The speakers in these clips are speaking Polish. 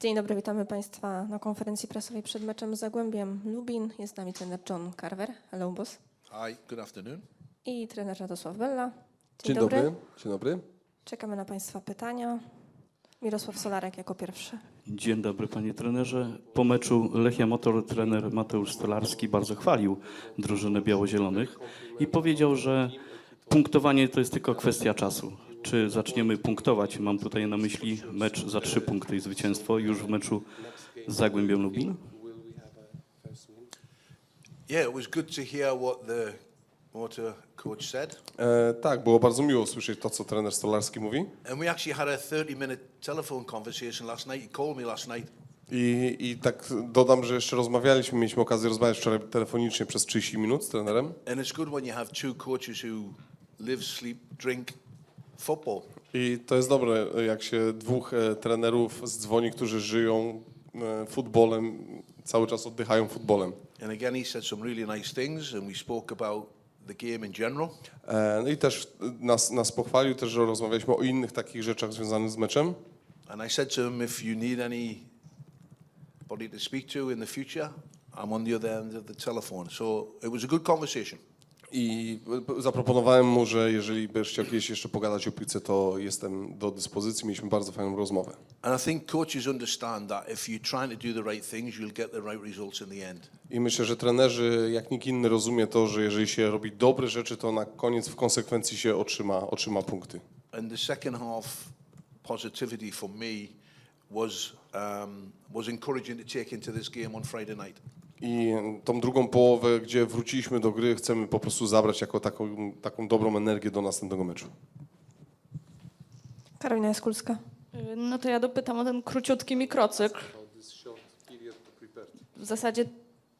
Dzień dobry, witamy Państwa na konferencji prasowej przed meczem z Zagłębiem Lubin. Jest z nami trener John Carver, hello boss, Hi, good afternoon. i trener Radosław Bella. Dzień dobry. Dzień dobry. Czekamy na Państwa pytania. Mirosław Solarek jako pierwszy. Dzień dobry panie trenerze. Po meczu Lechia Motor trener Mateusz Stolarski bardzo chwalił drużynę białozielonych i powiedział, że punktowanie to jest tylko kwestia czasu. Czy zaczniemy punktować? Mam tutaj na myśli mecz za trzy punkty i zwycięstwo już w meczu z Zagłębiem Lubin. Yeah, it was good to hear what the motor coach said. E, tak, było bardzo miło słyszeć to, co trener Stolarski mówi. And we actually had a 30 minute telephone conversation last night. He called me last night. I, I tak dodam, że jeszcze rozmawialiśmy, mieliśmy okazję rozmawiać wczoraj telefonicznie przez 30 minut z trenerem. And it's good when you have two coaches who live, sleep, drink football. I to jest dobre, jak się dwóch e, trenerów zdzwoni, którzy żyją e, futbolem, cały czas oddychają futbolem. And again, he said some really nice things, and we spoke about the game in general. E, no i też nas, nas pochwalił, też, że rozmawialiśmy o innych takich rzeczach związanych z meczem. And I said to him, if you need anybody to speak to in the future, I'm on the other end of the telephone. So it was a good conversation. I zaproponowałem mu, że jeżeli będziesz chciał kiedyś jeszcze pogadać o piłce, to jestem do dyspozycji. Mieliśmy bardzo fajną rozmowę. And I think coaches understand that if you're trying to do the right things, you'll get the right results in the end. I myślę, że trenerzy, jak nikt inny, rozumie to, że jeżeli się robi dobre rzeczy, to na koniec w konsekwencji się otrzyma, otrzyma punkty. And the second half positivity for me was um, was encouraging to take into this game on Friday night. I tą drugą połowę, gdzie wróciliśmy do gry, chcemy po prostu zabrać jako taką, taką dobrą energię do następnego meczu. Karolina Jaskulska. No to ja dopytam o ten króciutki mikrocykl. W zasadzie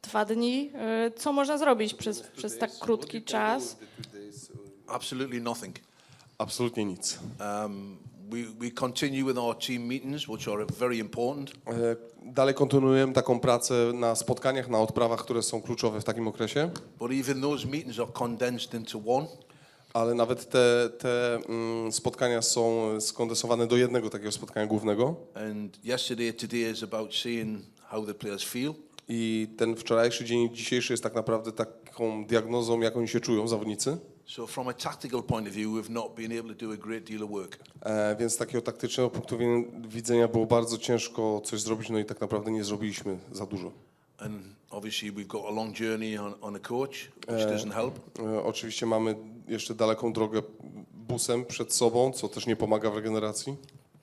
dwa dni. Co można zrobić przez, przez tak krótki czas? Absolutely nothing. Absolutnie nic. Um, we, we continue with our team meetings, which are very important. E, Dalej kontynuujemy taką pracę na spotkaniach, na odprawach, które są kluczowe w takim okresie. But even those meetings are condensed into one. Ale nawet te, te mm, spotkania są skondensowane do jednego takiego spotkania głównego. And yesterday, today is about seeing how the players feel. I ten wczorajszy dzień dzisiejszy jest tak naprawdę taką diagnozą, jak oni się czują, zawodnicy. So, from a tactical point of view, we've not been able to do a great deal of work. E, więc z takiego taktycznego punktu wi- widzenia było bardzo ciężko coś zrobić, no i tak naprawdę nie zrobiliśmy za dużo. And obviously, we've got a long journey on, on a coach, which doesn't help. E, oczywiście mamy jeszcze daleką drogę busem przed sobą, co też nie pomaga w regeneracji.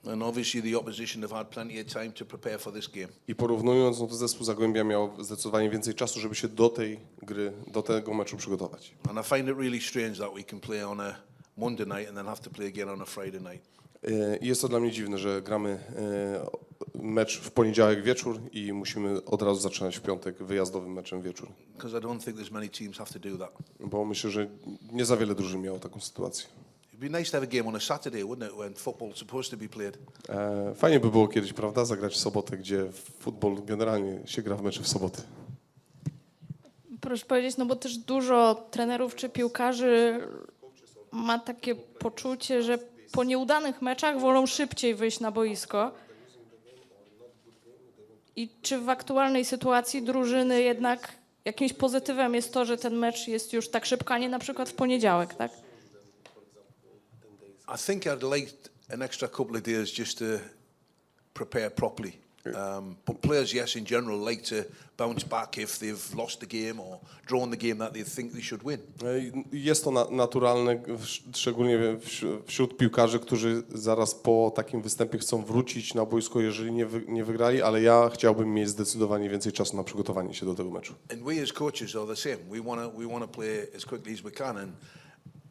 And obviously, the opposition have had plenty of time to prepare for this game. I porównując, no to zespół Zagłębia miał zdecydowanie więcej czasu, żeby się do tej gry, do tego meczu przygotować. And I find it really strange that we can play on a Monday night and then have to play again on a Friday night. E, I jest to dla mnie dziwne, że gramy e, mecz w poniedziałek wieczór i musimy od razu zaczynać w piątek wyjazdowym meczem wieczór. Because I don't think there's many teams have to do that. Bo myślę, że nie za wiele drużyn miało taką sytuację. It'd be nice to have a game on a Saturday, wouldn't it, when football's supposed to be played? E, Fajnie by było kiedyś, prawda, zagrać w sobotę, gdzie futbol generalnie się gra w mecze w soboty. Proszę powiedzieć, no bo też dużo trenerów czy piłkarzy ma takie poczucie, że po nieudanych meczach wolą szybciej wyjść na boisko. I czy w aktualnej sytuacji drużyny jednak jakimś pozytywem jest to, że ten mecz jest już tak szybko, a nie na przykład w poniedziałek, tak? I think I'd like an extra couple of days just to prepare properly. Um, but players, yes, in general, like to bounce back if they've lost the game or drawn the game that they think they should win. E, Jest to na, naturalne, szczególnie wś- wśród piłkarzy, którzy zaraz po takim występie chcą wrócić na boisko, jeżeli nie, wy, nie wygrali, ale ja chciałbym mieć zdecydowanie więcej czasu na przygotowanie się do tego meczu. And we as coaches are the same. We want to we want to play as quickly as we can. And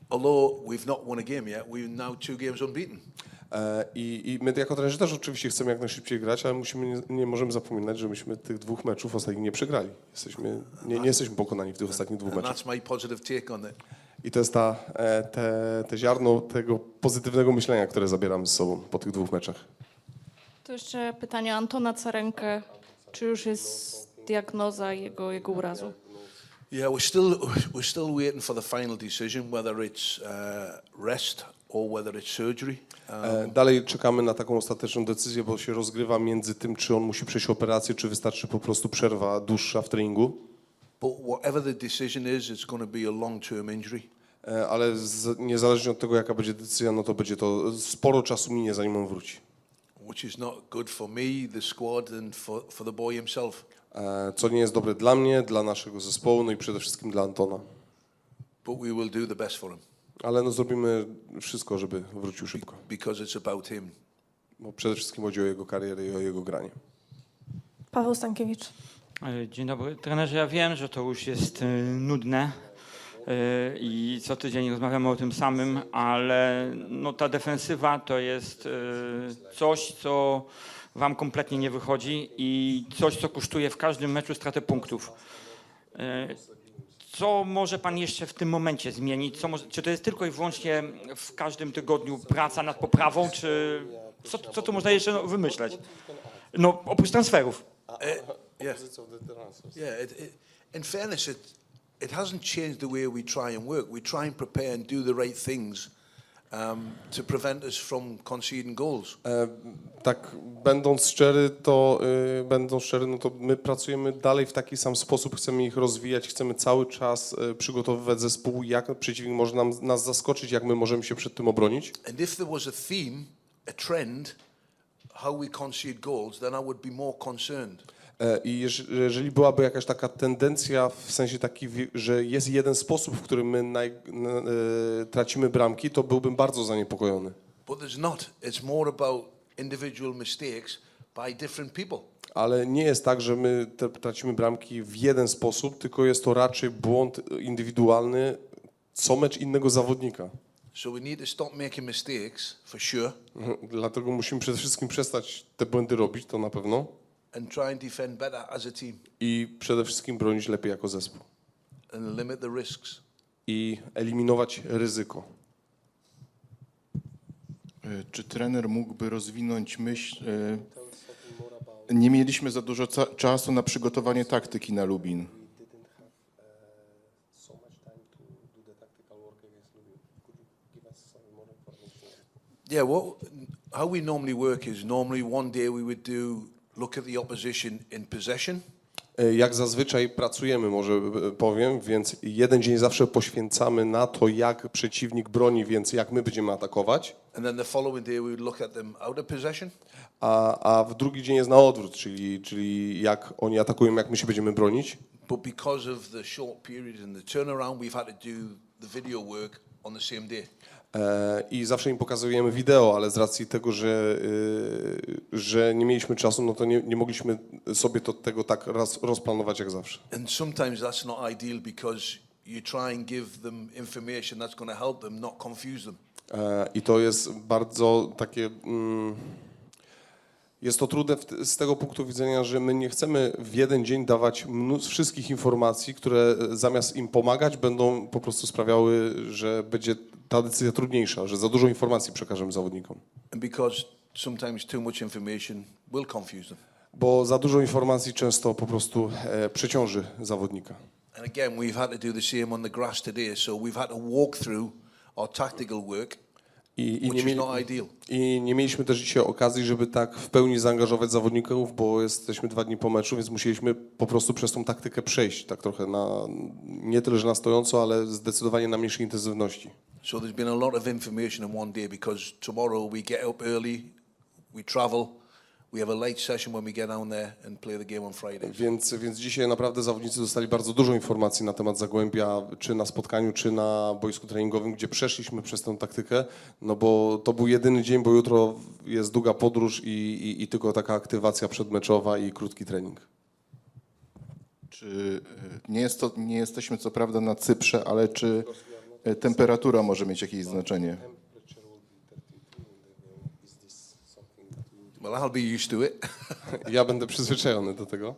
although we've not won a game yet, we're now two games unbeaten. E, I, I my jako trenerzy też oczywiście chcemy jak najszybciej grać, ale musimy, nie, nie możemy zapominać, że myśmy tych dwóch meczów ostatnich nie przegrali. Jesteśmy, nie, nie jesteśmy pokonani w tych ostatnich dwóch And meczach. that's my positive take on it. I to jest ta, e, te, te ziarno tego pozytywnego myślenia, które zabieramy z sobą po tych dwóch meczach. To jeszcze pytanie Antona Carenkę. Czy już jest diagnoza jego, jego urazu? Yeah, we're still we're still waiting for the final decision whether it's uh, rest or whether it's surgery. Um, E, Dalej czekamy na taką ostateczną decyzję, bo się rozgrywa między tym, czy on musi przejść operację, czy wystarczy po prostu przerwa dłuższa w treningu. but whatever the decision is, it's going to be a long-term injury. E, Ale z, niezależnie od tego, jaka będzie decyzja, no to będzie to sporo czasu minie, zanim on wróci. which is not good for me, the squad, and for, for the boy himself. E, Co nie jest dobre dla mnie, dla naszego zespołu, no i przede wszystkim dla Antona. But we will do the best for him Ale no zrobimy wszystko, żeby wrócił szybko. because it's about him. Bo przede wszystkim chodzi o jego karierę i o jego granie. Paweł Stankiewicz. E, Dzień dobry. Trenerze, ja wiem, że to już jest e, nudne i co tydzień rozmawiamy o tym samym, ale no, ta defensywa to jest coś, co wam kompletnie nie wychodzi i coś, co kosztuje w każdym meczu stratę punktów. E, Co może pan jeszcze w tym momencie zmienić? Może, czy to jest tylko i wyłącznie w każdym tygodniu praca nad poprawą, czy co, co tu można jeszcze no, wymyśleć? No, oprócz transferów. It, in fairness, it, it hasn't changed the way we try and work. We try and prepare and do the right things um, to prevent us from conceding goals. E, Tak, będąc szczery, to y, będąc szczery, no to my pracujemy dalej w taki sam sposób, chcemy ich rozwijać, chcemy cały czas y, przygotowywać zespół, jak przeciwnik może nam, nas zaskoczyć, jak my możemy się przed tym obronić. And if there was a theme, a trend, how we concede goals, then I would be more concerned. E, I jeż- jeżeli byłaby jakaś taka tendencja, w sensie taki, że jest jeden sposób, w którym my naj, e, tracimy bramki, to byłbym bardzo zaniepokojony. But there's not. It's more about individual mistakes by different people. Ale nie jest tak, że my tracimy bramki w jeden sposób, tylko jest to raczej błąd indywidualny co mecz innego zawodnika. So we need to stop making mistakes for sure Dlatego musimy przede wszystkim przestać te błędy robić, to na pewno, and try and defend better as a team i przede wszystkim bronić lepiej jako zespół. and limit the risks. I eliminować ryzyko. E, Czy trener mógłby rozwinąć myśl? e, Nie mieliśmy za dużo ca- czasu na przygotowanie taktyki na Lubin. Yeah, what, how we normally work is normally one day we would do look at the opposition in possession, E, Jak zazwyczaj pracujemy, może e, powiem, więc jeden dzień zawsze poświęcamy na to, jak przeciwnik broni, więc jak my będziemy atakować, and then the following day we would look at them out of possession. a, a w drugi dzień jest na odwrót, czyli, czyli jak oni atakują, jak my się będziemy bronić. But because of the short period and the turnaround, we've had to do the video work on the same day. E, I zawsze im pokazujemy wideo, ale z racji tego, że, y, że nie mieliśmy czasu, no to nie, nie mogliśmy sobie to, tego tak raz, rozplanować jak zawsze. And sometimes that's not ideal because you try and give them information that's going to help them, not confuse them. E, I to jest bardzo takie. Mm, jest to trudne z tego punktu widzenia, że my nie chcemy w jeden dzień dawać wszystkich informacji, które e, zamiast im pomagać, będą po prostu sprawiały, że będzie ta decyzja trudniejsza, że za dużo informacji przekażemy zawodnikom. And because sometimes too much information will confuse them. Bo za dużo informacji często po prostu e, przeciąży zawodnika. And again, we've had to do the same on the grass today. So we've had to walk through our tactical work, I, i, which nie is mieli, not ideal. I nie mieliśmy też dzisiaj okazji, żeby tak w pełni zaangażować zawodników, bo jesteśmy dwa dni po meczu, więc musieliśmy po prostu przez tą taktykę przejść, tak trochę na, nie tyle, że na stojąco, ale zdecydowanie na mniejszej intensywności. So there's been a lot of information in one day because tomorrow we get up early, we travel, we have a late session when we get down there and play the game on Friday. Więc, więc dzisiaj naprawdę zawodnicy dostali bardzo dużo informacji na temat Zagłębia, czy na spotkaniu, czy na boisku treningowym, gdzie przeszliśmy przez tę taktykę, no bo to był jedyny dzień, bo jutro jest długa podróż i, i, i tylko taka aktywacja przedmeczowa i krótki trening. Czy e, nie, jest to, nie jesteśmy co prawda na Cyprze, ale czy temperatura może mieć jakieś znaczenie? Well, I'll be used to it. Ja będę przyzwyczajony do tego.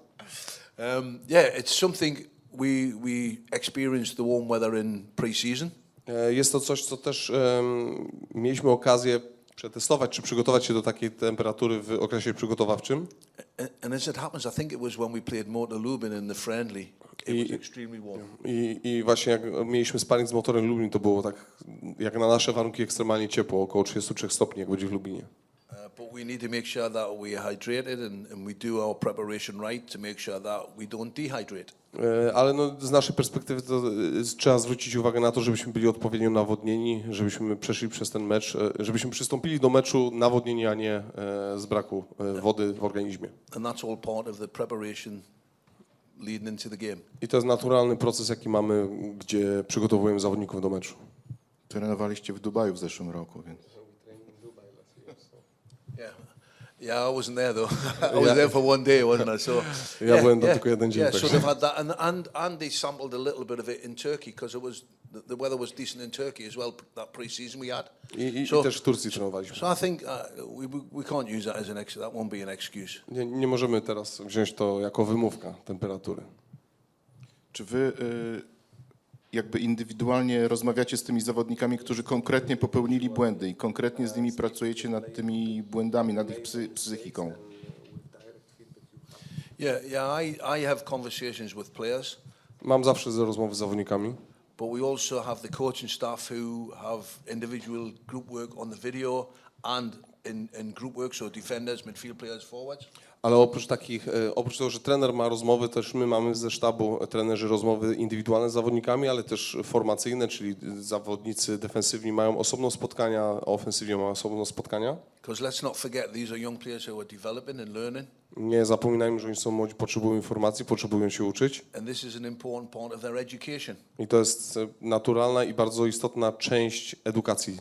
um, yeah, it's something we we experienced the warm weather in pre-season. E, Jest to coś, co też em, mieliśmy okazję przetestować czy przygotować się do takiej temperatury w okresie przygotowawczym. And as it happens, I think it was when we played Motor Lubin in the friendly. It was I- extremely warm. I, I właśnie jak mieliśmy sparring z motorem Lublin, to było tak jak na nasze warunki ekstremalnie ciepło, około 33 stopni, jak będzie w Lublinie. Uh, but we need to make sure that we're hydrated and, and we do our preparation right to make sure that we don't dehydrate. E, Ale no, z naszej perspektywy to e, trzeba zwrócić uwagę na to, żebyśmy byli odpowiednio nawodnieni, żebyśmy przeszli przez ten mecz, e, żebyśmy przystąpili do meczu nawodnieni, a nie z braku wody w organizmie. I to jest naturalny proces, jaki mamy, gdzie przygotowujemy zawodników do meczu. Trenowaliście w Dubaju w zeszłym roku, więc... Yeah. Yeah, I wasn't there though. I was there for one day, wasn't I? So Ja byłem tam tylko jeden dzień, Yeah, so także. they've had that, and and and they sampled a little bit of it in Turkey because it was the, the weather was decent in Turkey as well. That pre-season we had. I, i, So- I też w Turcji trenowaliśmy. So I think uh, we, we we can't use that as an ex. That won't be an excuse. Nie, nie możemy teraz wziąć to jako wymówka temperatury. Czy wy y, jakby indywidualnie rozmawiacie z tymi zawodnikami, którzy konkretnie popełnili błędy i konkretnie z nimi pracujecie nad tymi błędami, nad ich psy, psychiką? Yeah, yeah. I I have conversations with players. Mam zawsze rozmowy z zawodnikami, But we also have the coaching staff who have individual group work on the video and in, in group work, so defenders, midfield players, forwards. Ale oprócz takich, e, oprócz tego, że trener ma rozmowy, też my mamy ze sztabu trenerzy rozmowy indywidualne z zawodnikami, ale też formacyjne, czyli zawodnicy defensywni mają osobno spotkania, a ofensywnie mają osobno spotkania. Nie zapominajmy, że oni są młodzi, potrzebują informacji, potrzebują się uczyć. I to jest e, naturalna i bardzo istotna część edukacji.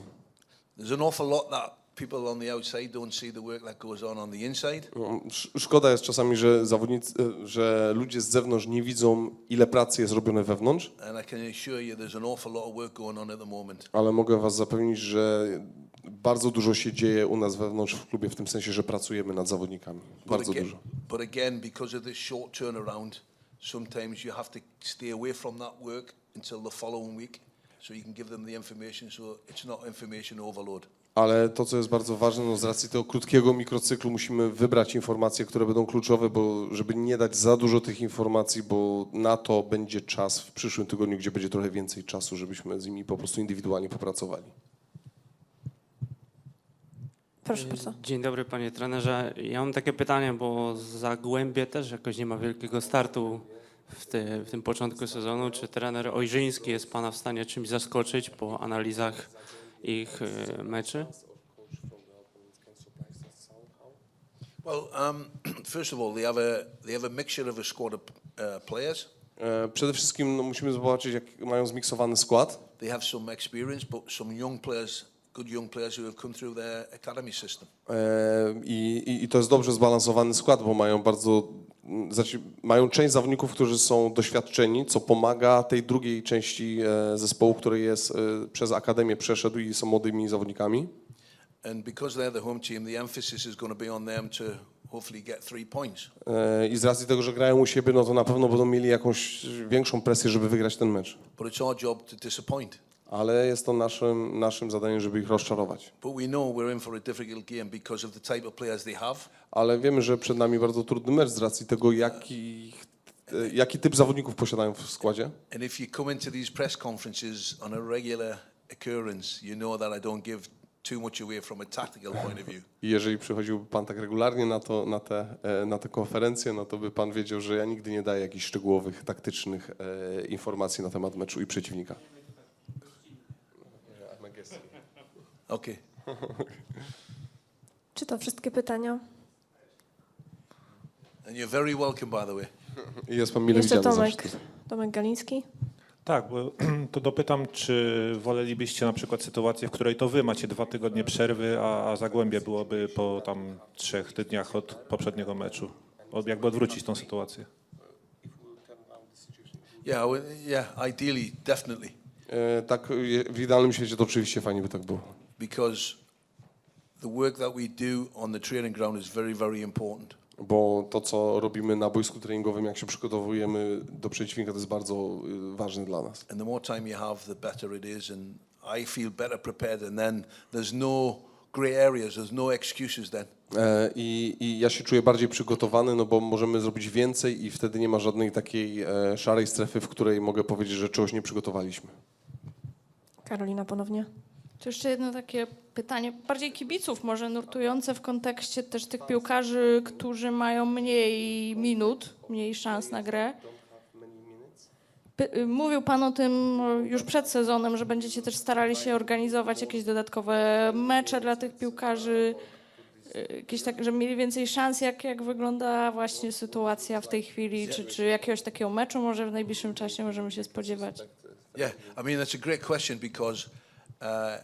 There's an awful lot that people on the outside don't see the work that goes on on the inside. No, sz- Szkoda jest czasami, że zawodnicy, e, że ludzie z zewnątrz nie widzą, ile pracy jest robione wewnątrz, And I can assure you there's an awful lot of work going on at the moment. ale mogę was zapewnić, że bardzo dużo się dzieje u nas wewnątrz w klubie, w tym sensie, że pracujemy nad zawodnikami. Bardzo again, dużo. but again, because of this short turnaround, sometimes you have to stay away from that work until the following week so you can give them the information so it's not information overload. Ale to, co jest bardzo ważne, no z racji tego krótkiego mikrocyklu musimy wybrać informacje, które będą kluczowe, bo żeby nie dać za dużo tych informacji, bo na to będzie czas w przyszłym tygodniu, gdzie będzie trochę więcej czasu, żebyśmy z nimi po prostu indywidualnie popracowali. Proszę bardzo. Dzień dobry panie trenerze. Ja mam takie pytanie, bo Zagłębie też jakoś nie ma wielkiego startu w, te, w tym początku sezonu. Czy trener Ojrzyński jest pana w stanie czymś zaskoczyć po analizach ich e, meczy? Well, um, first of all, they have a they have a mixture of a squad of uh, players. E, Przede wszystkim no, musimy zobaczyć, jak mają zmiksowany skład. They have some experience, but some young players, good young players who have come through their academy system. E, I, i, I to jest dobrze zbalansowany skład, bo mają bardzo. M, Znaczy, mają część zawodników, którzy są doświadczeni, co pomaga tej drugiej części e, zespołu, który jest e, przez akademię przeszedł i są młodymi zawodnikami. And because they're the home team, the emphasis is going to be on them to hopefully get three points. E, I z racji tego, że grają u siebie, no to na pewno będą mieli jakąś większą presję, żeby wygrać ten mecz. But it's our job to disappoint. Ale jest to naszym, naszym zadaniem, żeby ich rozczarować. Ale wiemy, że przed nami bardzo trudny mecz z racji tego, jaki, jaki typ zawodników posiadają w składzie. And if you come into these press conferences on a regular occurrence, you know that I don't give too much away from a tactical point of view. I jeżeli przychodziłby Pan tak regularnie na, to, na, te, e, na te konferencje, no to by Pan wiedział, że ja nigdy nie daję jakichś szczegółowych, taktycznych e, informacji na temat meczu i przeciwnika. Okay. Czy to wszystkie pytania? And you're very welcome, by the way. I jest Pan mile Jeszcze widziany Tomek, zawsze. Tomek Galiński. Tak, bo to dopytam, czy wolelibyście na przykład sytuację, w której to wy macie dwa tygodnie przerwy, a, a Zagłębie byłoby po tam trzech tygodniach od poprzedniego meczu? Od, jakby odwrócić tą sytuację. Yeah, well, yeah, ideally, definitely, E, tak, w idealnym świecie to oczywiście fajnie by tak było. Because the work that we do on the training ground is very, very important. Bo to, co robimy na boisku treningowym, jak się przygotowujemy do przeciwnika, to jest bardzo y, ważne dla nas. And the more time you have, the better it is. And I feel better prepared. And then there's no grey areas. There's no excuses then. E, I, I ja się czuję bardziej przygotowany, no bo możemy zrobić więcej i wtedy nie ma żadnej takiej e, szarej strefy, w której mogę powiedzieć, że czegoś nie przygotowaliśmy. Karolina ponownie. To jeszcze jedno takie pytanie, bardziej kibiców może nurtujące w kontekście też tych piłkarzy, którzy mają mniej minut, mniej szans na grę. Mówił Pan o tym już przed sezonem, że będziecie też starali się organizować jakieś dodatkowe mecze dla tych piłkarzy, y, jakieś tak, żeby mieli więcej szans. Jak, jak wygląda właśnie sytuacja w tej chwili? Czy, czy jakiegoś takiego meczu może w najbliższym czasie możemy się spodziewać? Yeah, I mean, that's a great question because uh,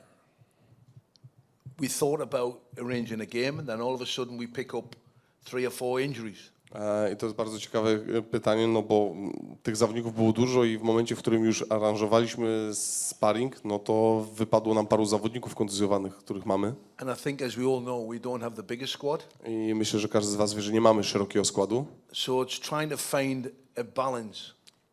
we thought about arranging a game and then all of a sudden we pick up three or four injuries. E, I to jest bardzo ciekawe e, pytanie, no bo mm, tych zawodników było dużo i w momencie, w którym już aranżowaliśmy sparring, no to wypadło nam paru zawodników kontuzjowanych, których mamy. And I think, as we all know, we don't have the biggest squad. I myślę, że każdy z Was wie, że nie mamy szerokiego składu, So it's trying to find a balance.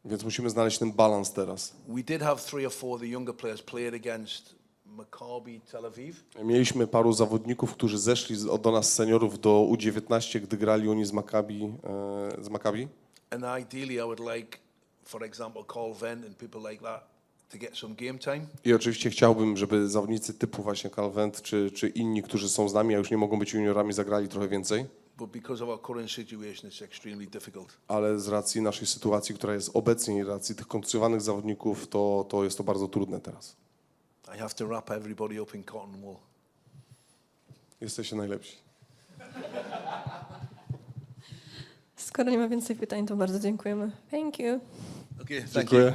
Więc musimy znaleźć ten balans teraz. We did have three or four of the younger players played against Maccabi Tel Aviv. Mieliśmy paru zawodników, którzy zeszli z- do nas seniorów do U19, gdy grali oni z Maccabi, e, z Maccabi. And ideally, I would like, for example, and people like that to get some game time. I oczywiście chciałbym, żeby zawodnicy typu właśnie Calvent czy, czy inni, którzy są z nami, a już nie mogą być juniorami, zagrali trochę więcej. But because of our current situation, it's extremely difficult. Ale z racji naszej sytuacji, która jest obecnie i racji tych kontuzjowanych zawodników, to, to jest to bardzo trudne teraz. I have to wrap everybody up in cotton wool. Jesteście najlepsi. Skoro nie ma więcej pytań, to bardzo dziękujemy. Thank you. Okay, thank you. Dziękuję.